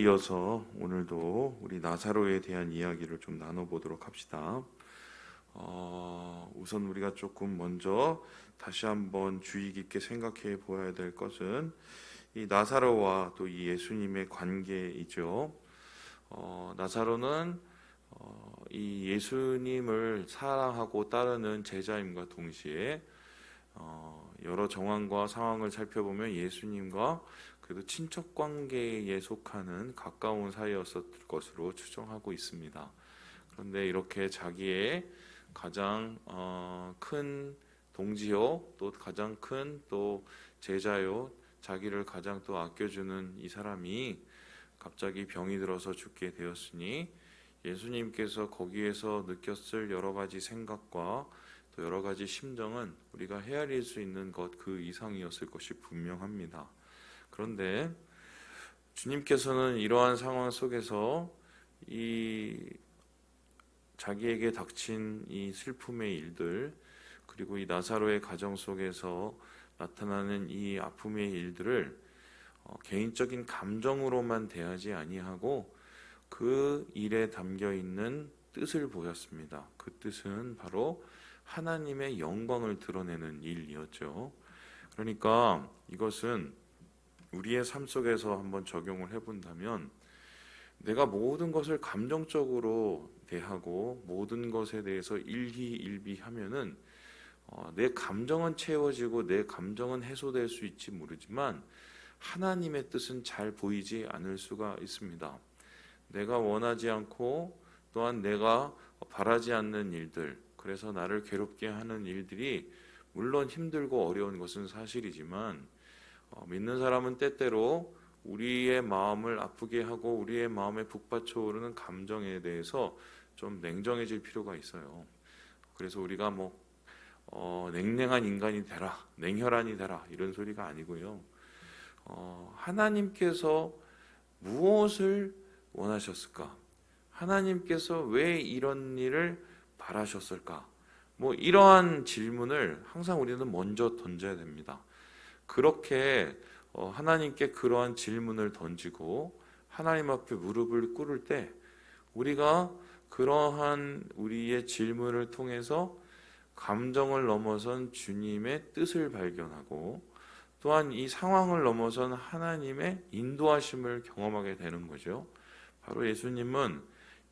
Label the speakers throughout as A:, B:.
A: 이어서 오늘도 우리 나사로에 대한 이야기를 좀 나눠보도록 합시다. 어, 우선 우리가 조금 먼저 다시 한번 주의 깊게 생각해 보아야 될 것은 이 나사로와 또 이 예수님의 관계이죠. 어, 나사로는 어, 이 예수님을 사랑하고 따르는 제자임과 동시에 어, 여러 정황과 상황을 살펴보면 예수님과 그래도 친척 관계에 속하는 가까운 사이였을 것으로 추정하고 있습니다. 그런데 이렇게 자기의 가장 어, 큰 동지요, 또 가장 큰 또 제자요, 자기를 가장 또 아껴주는 이 사람이 갑자기 병이 들어서 죽게 되었으니 예수님께서 거기에서 느꼈을 여러 가지 생각과 또 여러 가지 심정은 우리가 헤아릴 수 있는 것 그 이상이었을 것이 분명합니다. 그런데 주님께서는 이러한 상황 속에서 이 자기에게 닥친 이 슬픔의 일들 그리고 이 나사로의 가정 속에서 나타나는 이 아픔의 일들을 어, 개인적인 감정으로만 대하지 아니하고 그 일에 담겨 있는 뜻을 보였습니다. 그 뜻은 바로 하나님의 영광을 드러내는 일이었죠. 그러니까 이것은 우리의 삶 속에서 한번 적용을 해본다면 내가 모든 것을 감정적으로 대하고 모든 것에 대해서 일희일비하면은 어, 내 감정은 채워지고 내 감정은 해소될 수 있지 모르지만 하나님의 뜻은 잘 보이지 않을 수가 있습니다. 내가 원하지 않고 또한 내가 바라지 않는 일들, 그래서 나를 괴롭게 하는 일들이 물론 힘들고 어려운 것은 사실이지만 어, 믿는 사람은 때때로 우리의 마음을 아프게 하고 우리의 마음에 북받쳐 오르는 감정에 대해서 좀 냉정해질 필요가 있어요. 그래서 우리가 뭐 어, 냉랭한 인간이 되라, 냉혈한이 되라 이런 소리가 아니고요. 어, 하나님께서 무엇을 원하셨을까? 하나님께서 왜 이런 일을 바라셨을까? 뭐 이러한 질문을 항상 우리는 먼저 던져야 됩니다. 그렇게 어, 하나님께 그러한 질문을 던지고 하나님 앞에 무릎을 꿇을 때 우리가 그러한 우리의 질문을 통해서 감정을 넘어선 주님의 뜻을 발견하고 또한 이 상황을 넘어선 하나님의 인도하심을 경험하게 되는 거죠. 바로 예수님은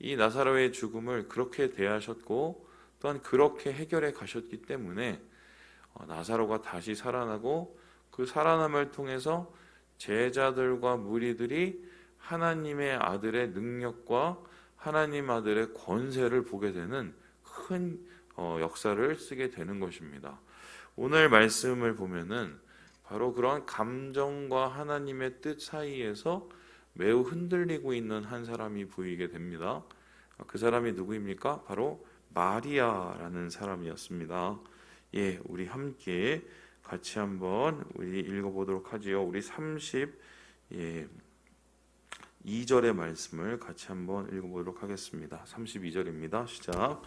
A: 이 나사로의 죽음을 그렇게 대하셨고 또한 그렇게 해결해 가셨기 때문에 어, 나사로가 다시 살아나고 그 살아남을 통해서 제자들과 무리들이 하나님의 아들의 능력과 하나님 아들의 권세를 보게 되는 큰 어, 역사를 쓰게 되는 것입니다. 오늘 말씀을 보면은 바로 그런 감정과 하나님의 뜻 사이에서 매우 흔들리고 있는 한 사람이 보이게 됩니다. 그 사람이 누구입니까? 바로 마리아라는 사람이었습니다. 예, 우리 함께 같이 한번 우리 읽어보도록 하지요. 우리 30 예, 2절의 말씀을 같이 한번 읽어보도록 하겠습니다. 32절입니다. 시작.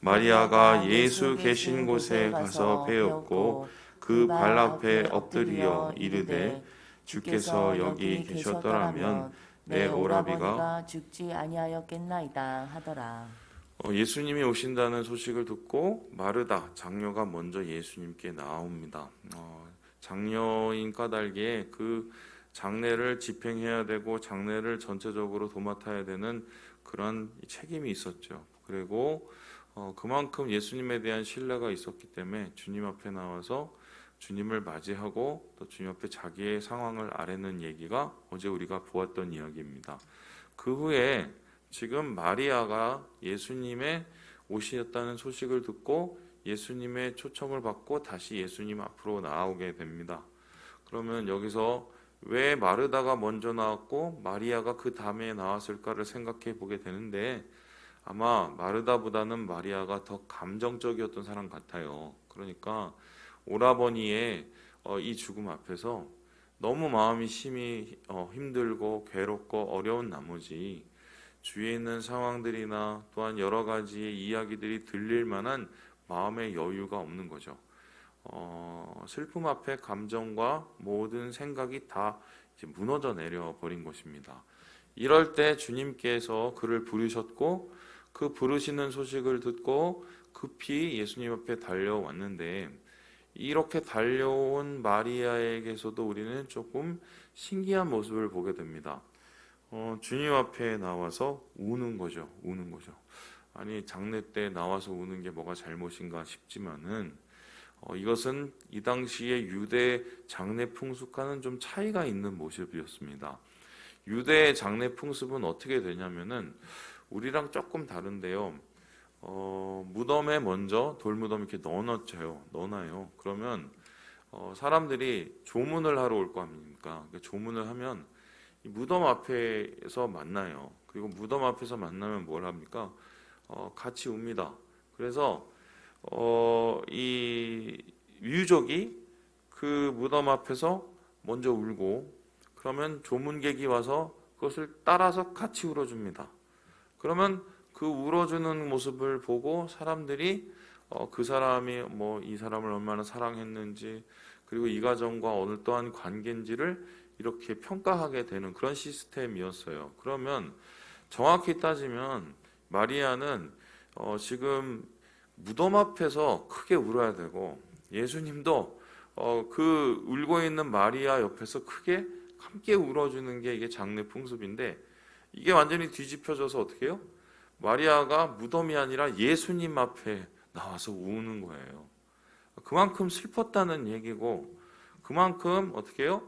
A: 마리아가 예수 계신 곳에 가서 배웠고 그 발 앞에 엎드리어 이르되 주께서 여기 계셨더라면 내 오라비가
B: 죽지 아니하였겠나이다 하더라.
A: 어, 예수님이 오신다는 소식을 듣고 마르다 장녀가 먼저 예수님께 나옵니다. 어, 장녀인 까닭에 그 장례를 집행해야 되고 장례를 전체적으로 도맡아야 되는 그런 책임이 있었죠. 그리고 어, 그만큼 예수님에 대한 신뢰가 있었기 때문에 주님 앞에 나와서 주님을 맞이하고 또 주님 앞에 자기의 상황을 아뢰는 얘기가 어제 우리가 보았던 이야기입니다. 그 후에 지금 마리아가 예수님의 오시었다는 소식을 듣고 예수님의 초청을 받고 다시 예수님 앞으로 나오게 됩니다. 그러면 여기서 왜 마르다가 먼저 나왔고 마리아가 그 다음에 나왔을까를 생각해 보게 되는데 아마 마르다보다는 마리아가 더 감정적이었던 사람 같아요. 그러니까 오라버니의 어, 이 죽음 앞에서 너무 마음이 심히 어, 힘들고 괴롭고 어려운 나머지 주위에 있는 상황들이나 또한 여러 가지의 이야기들이 들릴 만한 마음의 여유가 없는 거죠. 어, 슬픔 앞에 감정과 모든 생각이 다 무너져 내려 버린 것입니다. 이럴 때 주님께서 그를 부르셨고 그 부르시는 소식을 듣고 급히 예수님 앞에 달려왔는데 이렇게 달려온 마리아에게서도 우리는 조금 신기한 모습을 보게 됩니다. 어, 주님 앞에 나와서 우는 거죠. 우는 거죠. 아니 장례 때 나와서 우는 게 뭐가 잘못인가 싶지만은 어, 이것은 이 당시의 유대 장례 풍습과는 좀 차이가 있는 모습이었습니다. 유대의 장례 풍습은 어떻게 되냐면은 우리랑 조금 다른데요. 어, 무덤에 먼저 돌무덤 이렇게 넣어놓죠. 넣어놔요. 그러면 어, 사람들이 조문을 하러 올 거 아닙니까? 그 조문을 하면 이 무덤 앞에서 만나요. 그리고 무덤 앞에서 만나면 뭘 합니까? 어, 같이 웁니다. 그래서 어, 이 유족이 그 무덤 앞에서 먼저 울고 그러면 조문객이 와서 그것을 따라서 같이 울어줍니다. 그러면 그 울어주는 모습을 보고 사람들이 어, 그 사람이 뭐 이 사람을 얼마나 사랑했는지 그리고 이 가정과 어떠한 관계인지를 이렇게 평가하게 되는 그런 시스템이었어요. 그러면 정확히 따지면 마리아는 어, 지금 무덤 앞에서 크게 울어야 되고 예수님도 어, 그 울고 있는 마리아 옆에서 크게 함께 울어주는 게 이게 장례 풍습인데 이게 완전히 뒤집혀져서 어떻게 해요? 마리아가 무덤이 아니라 예수님 앞에 나와서 우는 거예요. 그만큼 슬펐다는 얘기고 그만큼 어떻게 해요?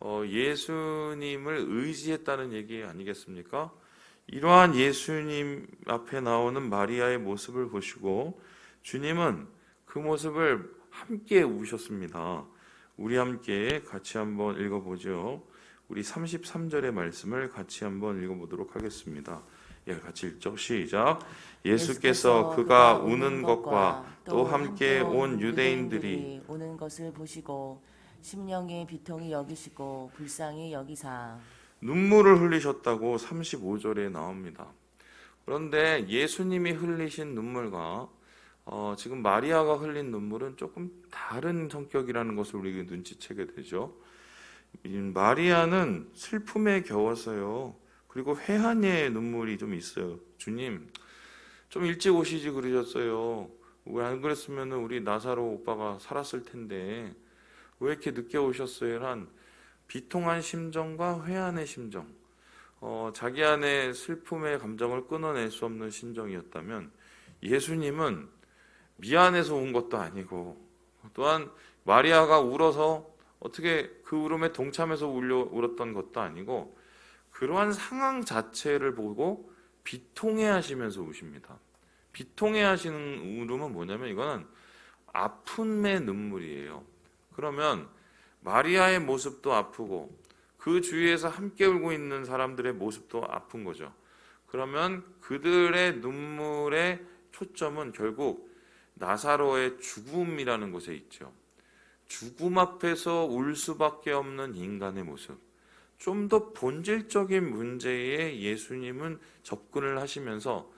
A: 어, 예수님을 의지했다는 얘기 아니겠습니까? 이러한 예수님 앞에 나오는 마리아의 모습을 보시고 주님은 그 모습을 함께 우셨습니다. 우리 함께 같이 한번 읽어보죠. 우리 33절의 말씀을 같이 한번 읽어보도록 하겠습니다. 예, 같이 읽죠. 시작. 예수께서 그가 우는 것과 또 함께 온 유대인들이
B: 우는 것을 보시고 심령의 비통이 여기시고 불쌍히 여기사
A: 눈물을 흘리셨다고 35절에 나옵니다. 그런데 예수님이 흘리신 눈물과 어, 지금 마리아가 흘린 눈물은 조금 다른 성격이라는 것을 우리가 눈치채게 되죠. 이 마리아는 슬픔에 겨워서요. 그리고 회한의 눈물이 좀 있어요. 주님, 좀 일찍 오시지 그러셨어요. 왜 안 그랬으면 우리 나사로 오빠가 살았을 텐데 왜 이렇게 늦게 오셨어요? 란 비통한 심정과 회한의 심정, 어, 자기 안에 슬픔의 감정을 끊어낼 수 없는 심정이었다면 예수님은 미안해서 온 것도 아니고 또한 마리아가 울어서 어떻게 그 울음에 동참해서 울려 울었던 것도 아니고 그러한 상황 자체를 보고 비통해 하시면서 우십니다. 비통해 하시는 울음은 뭐냐면 이거는 아픔의 눈물이에요. 그러면 마리아의 모습도 아프고 그 주위에서 함께 울고 있는 사람들의 모습도 아픈 거죠. 그러면 그들의 눈물의 초점은 결국 나사로의 죽음이라는 곳에 있죠. 죽음 앞에서 울 수밖에 없는 인간의 모습. 좀 더 본질적인 문제에 예수님은 접근을 하시면서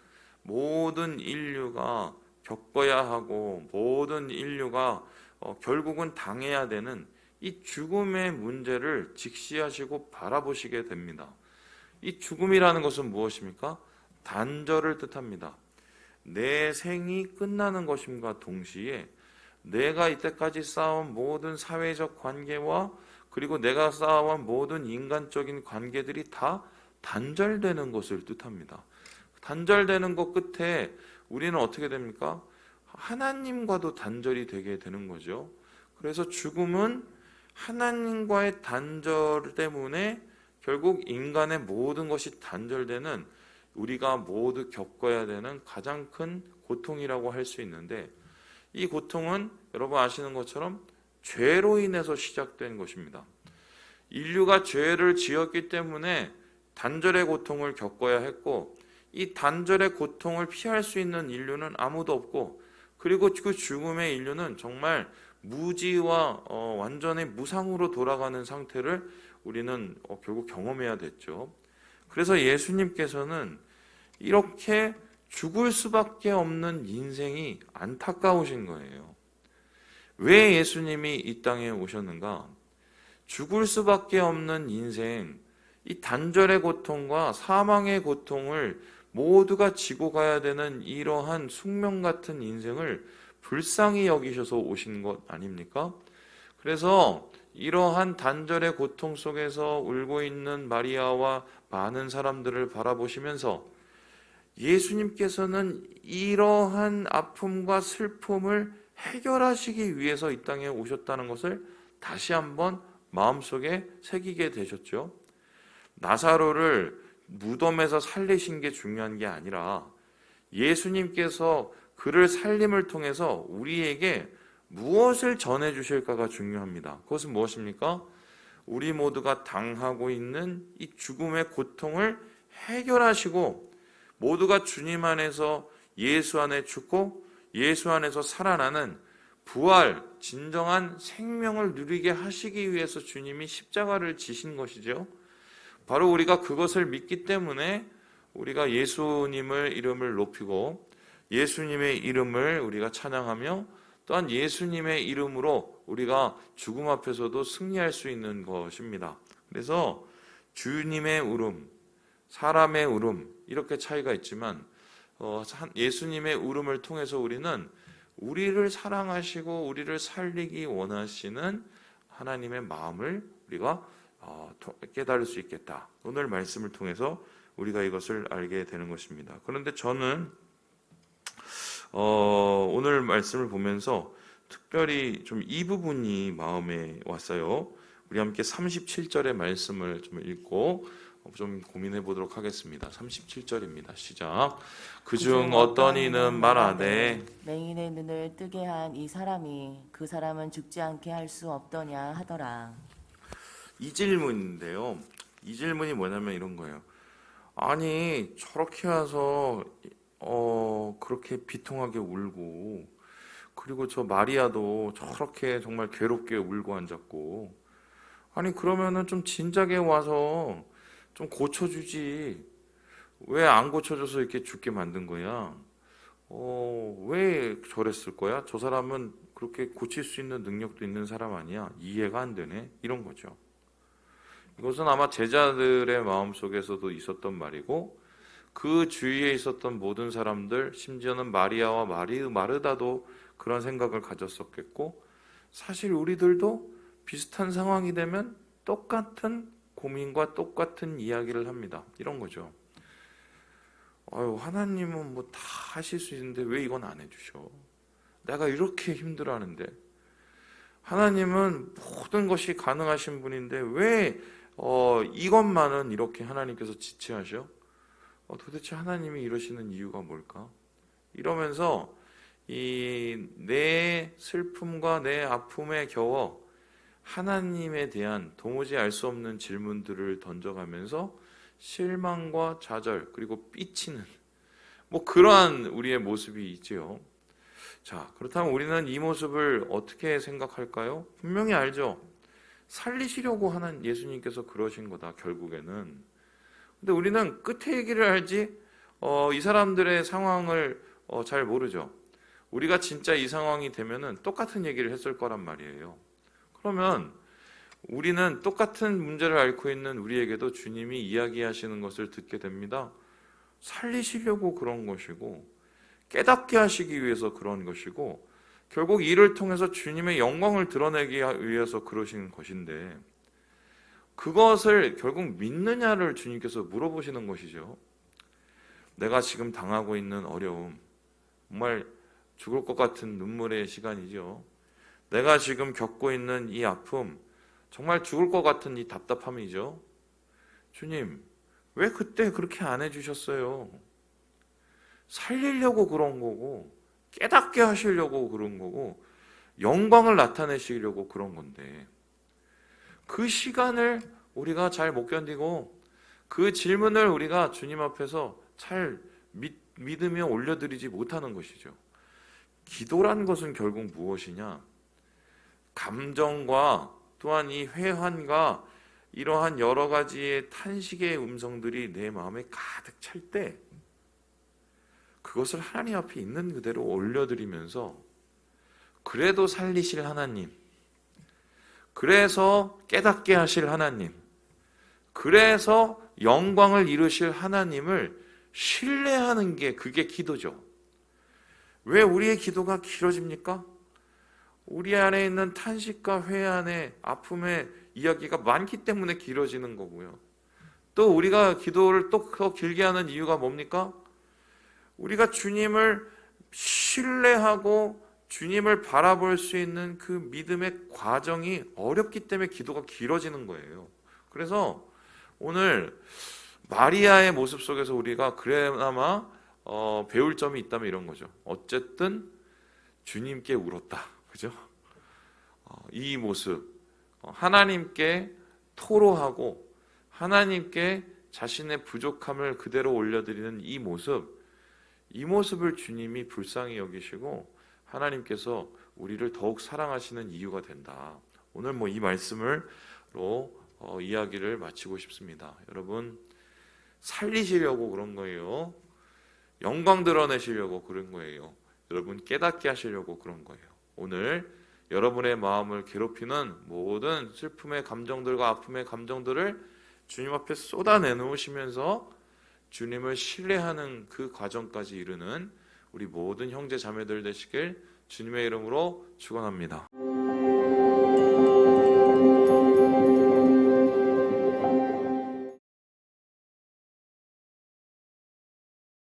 A: 모든 인류가 겪어야 하고 모든 인류가 어, 결국은 당해야 되는 이 죽음의 문제를 직시하시고 바라보시게 됩니다. 이 죽음이라는 것은 무엇입니까? 단절을 뜻합니다. 내 생이 끝나는 것임과 동시에 내가 이때까지 쌓아온 모든 사회적 관계와 그리고 내가 쌓아온 모든 인간적인 관계들이 다 단절되는 것을 뜻합니다. 단절되는 것 끝에 우리는 어떻게 됩니까? 하나님과도 단절이 되게 되는 거죠. 그래서 죽음은 하나님과의 단절 때문에 결국 인간의 모든 것이 단절되는 우리가 모두 겪어야 되는 가장 큰 고통이라고 할 수 있는데 이 고통은 여러분 아시는 것처럼 죄로 인해서 시작된 것입니다. 인류가 죄를 지었기 때문에 단절의 고통을 겪어야 했고 이 단절의 고통을 피할 수 있는 인류는 아무도 없고 그리고 그 죽음의 인류는 정말 무지와 어, 완전히 무상으로 돌아가는 상태를 우리는 어, 결국 경험해야 됐죠. 그래서 예수님께서는 이렇게 죽을 수밖에 없는 인생이 안타까우신 거예요. 왜 예수님이 이 땅에 오셨는가? 죽을 수밖에 없는 인생, 이 단절의 고통과 사망의 고통을 모두가 지고 가야 되는 이러한 숙명 같은 인생을 불쌍히 여기셔서 오신 것 아닙니까? 그래서 이러한 단절의 고통 속에서 울고 있는 마리아와 많은 사람들을 바라보시면서 예수님께서는 이러한 아픔과 슬픔을 해결하시기 위해서 이 땅에 오셨다는 것을 다시 한번 마음속에 새기게 되셨죠. 나사로를 무덤에서 살리신 게 중요한 게 아니라 예수님께서 그를 살림을 통해서 우리에게 무엇을 전해 주실까가 중요합니다. 그것은 무엇입니까? 우리 모두가 당하고 있는 이 죽음의 고통을 해결하시고 모두가 주님 안에서 예수 안에 죽고 예수 안에서 살아나는 부활, 진정한 생명을 누리게 하시기 위해서 주님이 십자가를 지신 것이죠. 바로 우리가 그것을 믿기 때문에 우리가 예수님을 이름을 높이고 예수님의 이름을 우리가 찬양하며 또한 예수님의 이름으로 우리가 죽음 앞에서도 승리할 수 있는 것입니다. 그래서 주님의 울음, 사람의 울음 이렇게 차이가 있지만 어, 예수님의 울음을 통해서 우리는 우리를 사랑하시고 우리를 살리기 원하시는 하나님의 마음을 우리가 어, 깨달을 수 있겠다. 오늘 말씀을 통해서 우리가 이것을 알게 되는 것입니다. 그런데 저는 어, 오늘 말씀을 보면서 특별히 좀 이 부분이 마음에 왔어요. 우리 함께 37절의 말씀을 좀 읽고 좀 고민해 보도록 하겠습니다. 37절입니다. 시작. 그중 어떤 이는 말하되
B: 맹인의 눈을 뜨게 한 이 사람이 그 사람은 죽지 않게 할 수 없더냐 하더라.
A: 이 질문인데요. 이 질문이 뭐냐면 이런 거예요. 아니 저렇게 와서 어 그렇게 비통하게 울고 그리고 저 마리아도 저렇게 정말 괴롭게 울고 앉았고 아니 그러면은 좀 진작에 와서 좀 고쳐주지 왜 안 고쳐줘서 이렇게 죽게 만든 거야? 어, 왜 저랬을 거야? 저 사람은 그렇게 고칠 수 있는 능력도 있는 사람 아니야? 이해가 안 되네? 이런 거죠. 이것은 아마 제자들의 마음 속에서도 있었던 말이고 그 주위에 있었던 모든 사람들, 심지어는 마리아와 마리, 마르다도 그런 생각을 가졌었겠고 사실 우리들도 비슷한 상황이 되면 똑같은 고민과 똑같은 이야기를 합니다. 이런 거죠. 아유, 하나님은 뭐 다 하실 수 있는데 왜 이건 안 해주셔? 내가 이렇게 힘들어 하는데. 하나님은 모든 것이 가능하신 분인데 왜 어, 이것만은 이렇게 하나님께서 지체하셔? 어, 도대체 하나님이 이러시는 이유가 뭘까? 이러면서 이 내 슬픔과 내 아픔에 겨워 하나님에 대한 도무지 알 수 없는 질문들을 던져가면서 실망과 좌절 그리고 삐치는 뭐 그러한 우리의 모습이 있지요. 자, 그렇다면 우리는 이 모습을 어떻게 생각할까요? 분명히 알죠. 살리시려고 하는 예수님께서 그러신 거다 결국에는. 근데 우리는 끝에 얘기를 알지 어, 이 사람들의 상황을 어, 잘 모르죠. 우리가 진짜 이 상황이 되면은 똑같은 얘기를 했을 거란 말이에요. 그러면 우리는 똑같은 문제를 앓고 있는 우리에게도 주님이 이야기하시는 것을 듣게 됩니다. 살리시려고 그런 것이고 깨닫게 하시기 위해서 그런 것이고 결국 이를 통해서 주님의 영광을 드러내기 위해서 그러신 것인데 그것을 결국 믿느냐를 주님께서 물어보시는 것이죠. 내가 지금 당하고 있는 어려움, 정말 죽을 것 같은 눈물의 시간이죠. 내가 지금 겪고 있는 이 아픔, 정말 죽을 것 같은 이 답답함이죠. 주님, 왜 그때 그렇게 안 해주셨어요? 살리려고 그런 거고, 깨닫게 하시려고 그런 거고, 영광을 나타내시려고 그런 건데, 그 시간을 우리가 잘 못 견디고, 그 질문을 우리가 주님 앞에서 잘 믿, 믿으며 올려드리지 못하는 것이죠. 기도란 것은 결국 무엇이냐? 감정과 또한 이 회환과 이러한 여러 가지의 탄식의 음성들이 내 마음에 가득 찰 때 그것을 하나님 앞에 있는 그대로 올려드리면서 그래도 살리실 하나님, 그래서 깨닫게 하실 하나님, 그래서 영광을 이루실 하나님을 신뢰하는 게 그게 기도죠. 왜 우리의 기도가 길어집니까? 우리 안에 있는 탄식과 회한의 아픔의 이야기가 많기 때문에 길어지는 거고요. 또 우리가 기도를 또 더 길게 하는 이유가 뭡니까? 우리가 주님을 신뢰하고 주님을 바라볼 수 있는 그 믿음의 과정이 어렵기 때문에 기도가 길어지는 거예요. 그래서 오늘 마리아의 모습 속에서 우리가 그래나마 어, 배울 점이 있다면 이런 거죠. 어쨌든 주님께 울었다. 그죠? 어, 이 모습 어, 하나님께 토로하고 하나님께 자신의 부족함을 그대로 올려드리는 이 모습 이 모습을 주님이 불쌍히 여기시고 하나님께서 우리를 더욱 사랑하시는 이유가 된다. 오늘 뭐 이 말씀을로 어, 이야기를 마치고 싶습니다. 여러분 살리시려고 그런 거예요. 영광 드러내시려고 그런 거예요. 여러분 깨닫게 하시려고 그런 거예요. 오늘 여러분의 마음을 괴롭히는 모든 슬픔의 감정들과 아픔의 감정들을 주님 앞에 쏟아내놓으시면서 주님을 신뢰하는 그 과정까지 이르는 우리 모든 형제 자매들 되시길 주님의 이름으로 축원합니다.